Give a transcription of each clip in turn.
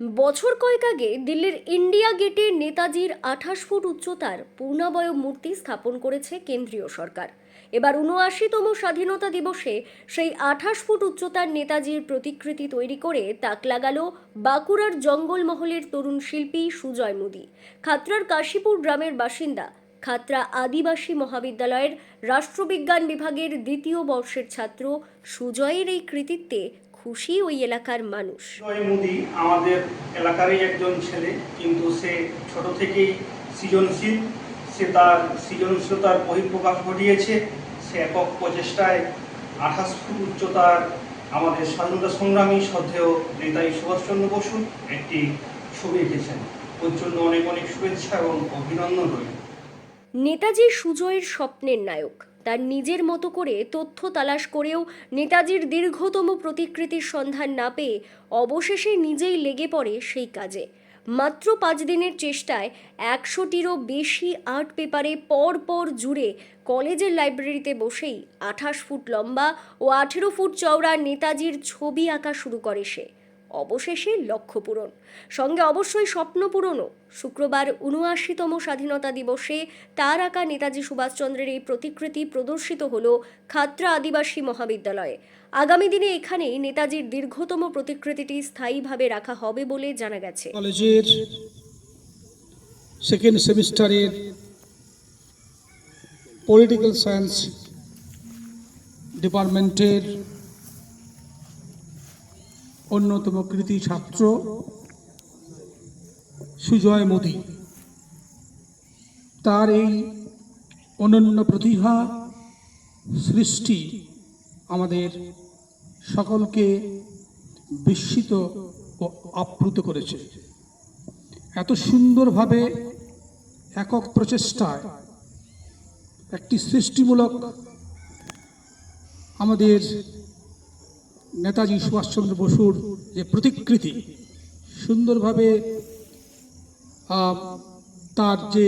বছর কয়েক আগে দিল্লির ইন্ডিয়া গেটে নেতাজির আঠাশ ফুট উচ্চতার পূর্ণাবয় মূর্তি স্থাপন করেছে কেন্দ্রীয় সরকার। এবার উনআশিতম স্বাধীনতা দিবসে সেই আঠাশ ফুট উচ্চতার নেতাজির প্রতিকৃতি তৈরি করে তাক লাগালো বাঁকুড়ার জঙ্গলমহলের তরুণ শিল্পী সুজয় মোদী। খাতড়ার কাশীপুর গ্রামের বাসিন্দা খাতড়া আদিবাসী মহাবিদ্যালয়ের রাষ্ট্রবিজ্ঞান বিভাগের দ্বিতীয় বর্ষের ছাত্র সুজয়ের এই কৃতিত্বে খুশি ওই এলাকার মানুষ। মোদি আমাদের এলাকারই একজন ছেলে কিন্তু সে ছোট থেকেই সৃজনশীল। সে তার সৃজনশীলতার বহিঃপ্রকাশ ঘটিয়েছে। সে একক প্রচেষ্টায় আঠাশ ফুট উচ্চতার আমাদের স্বাধীনতা সংগ্রামী শ্রদ্ধেয় নেতাজি সুভাষচন্দ্র বসু একটি ছবি এঁকেছেন। ওর জন্য অনেক অনেক শুভেচ্ছা এবং অভিনন্দন রইল। নেতাজি সুজয়ের স্বপ্নের নায়ক। তার নিজের মতো করে তথ্য তালাশ করেও নেতাজির দীর্ঘতম প্রতিকৃতির সন্ধান না পেয়ে অবশেষে নিজেই লেগে পড়ে সেই কাজে। মাত্র পাঁচ দিনের চেষ্টায় একশোটিরও বেশি আর্ট পেপারে পর পর জুড়ে কলেজের লাইব্রেরিতে বসেই আঠাশ ফুট লম্বা ও আঠেরো ফুট চওড়া নেতাজির ছবি আঁকা শুরু করে সে। অবশেষে লক্ষ্য পূরণ। সঙ্গে অবশ্যই স্বপ্ন পূরণও। শুক্রবার উনআশিতম স্বাধীনতা দিবসে তার আঁকা নেতাজি সুভাষচন্দ্রের এই প্রতিকৃতি প্রদর্শিত হল খাতড়া আদিবাসী মহাবিদ্যালয়ে। আগামী দিনে এখানেই নেতাজির দীর্ঘতম প্রতিকৃতিটি স্থায়ীভাবে রাখা হবে বলে জানা গেছে। কলেজের সেকেন্ড সেমিস্টারের পলিটিক্যাল সায়েন্স ডিপার্টমেন্টের অন্যতম কৃতি ছাত্র সুজয় মোদী। তার এই অনন্য প্রতিভা সৃষ্টি আমাদের সকলকে বিস্মিত ও আপ্লুত করেছে। এত সুন্দরভাবে একক প্রচেষ্টায় একটি সৃষ্টিমূলক আমাদের নেতাজি সুভাষচন্দ্র বসুর যে প্রতিকৃতি, সুন্দরভাবে তার যে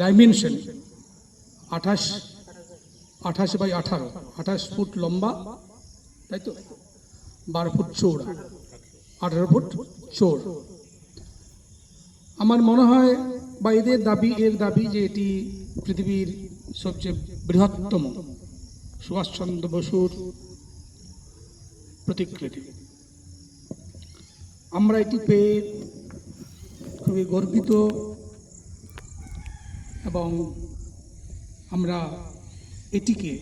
ডাইমেনশন আঠাশ আঠাশ বাই আঠারো, আঠাশ ফুট লম্বা, তাই তো? বারো ফুট চৌড়া আঠারো ফুট চোর আমার মনে হয় বা এদের দাবি, এর দাবি যে এটি পৃথিবীর সবচেয়ে বৃহত্তম। সুভাষচন্দ্র বসুর প্রতিকৃতি। আমরা এটি পেয়ে খুবই গর্বিত, এবং আমরা এটিকে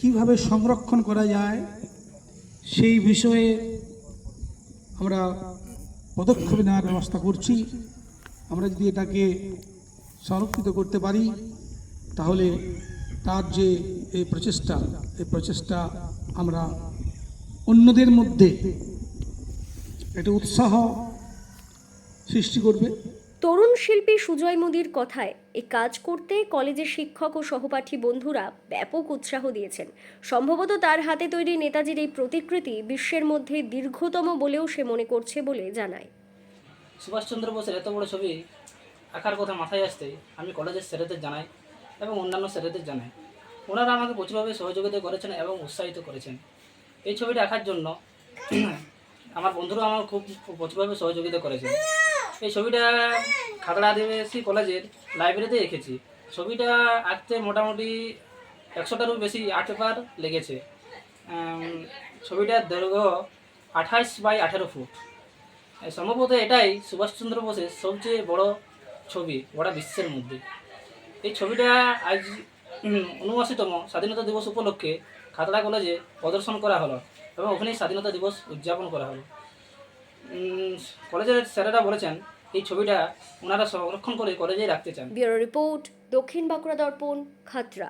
কীভাবে সংরক্ষণ করা যায়, সেই বিষয়ে আমরা পদক্ষেপ নেওয়ার ব্যবস্থা করছি। আমরা যদি এটাকে সংরক্ষিত করতে পারি, তাহলে তার যে এই প্রচেষ্টা এই প্রচেষ্টা আমরা অন্যদের মধ্যে একটা উৎসাহ সৃষ্টি করবে। তরুণ শিল্পী সুজয় মোদীর কথায় এই কাজ করতে কলেজের শিক্ষক ও সহপাঠী বন্ধুরা ব্যাপক উৎসাহ দিয়েছেন। সম্ভবত তার হাতে তৈরি নেতাজির এই প্রতিকৃতি বিশ্বের মধ্যে দীর্ঘতম বলেও সে মনে করছে বলে জানায়। সুভাষচন্দ্র বোসের এত বড় ছবি আঁকার কথা মাথায় আসতে আমি কলেজের স্যারেদের জানাই এবং অন্যান্য স্যারেদের জানাই। ওনারা আমাকে প্রচুরভাবে সহযোগিতা করেছেন এবং উৎসাহিত করেছেন। এই ছবিটা আঁকার জন্য আমার বন্ধুরা আমার খুব প্রচুরভাবে সহযোগিতা করেছে। এই ছবিটা খাতড়া আদিবাসী কলেজের লাইব্রেরিতে এঁকেছি। ছবিটা আঁকতে মোটামুটি একশোটারও বেশি আর্ট পেপার লেগেছে। ছবিটার দৈর্ঘ্য আঠাশ বাই আঠেরো ফুট। সম্ভবত এটাই সুভাষচন্দ্র বোসের সবচেয়ে বড় ছবি, গোটা বিশ্বের মধ্যে। এই ছবিটা আজ উনআশিতম স্বাধীনতা দিবস উপলক্ষে খাতড়া কলেজে প্রদর্শন করা হলো এবং ওখানেই স্বাধীনতা দিবস উদযাপন করা হলো। কলেজের স্যারেরা বলেছেন, এই ছবিটা ওনারা সংরক্ষণ করে কলেজেই রাখতে চান। রিপোর্ট দক্ষিণ বাঁকুড়া দর্পণ খাতড়া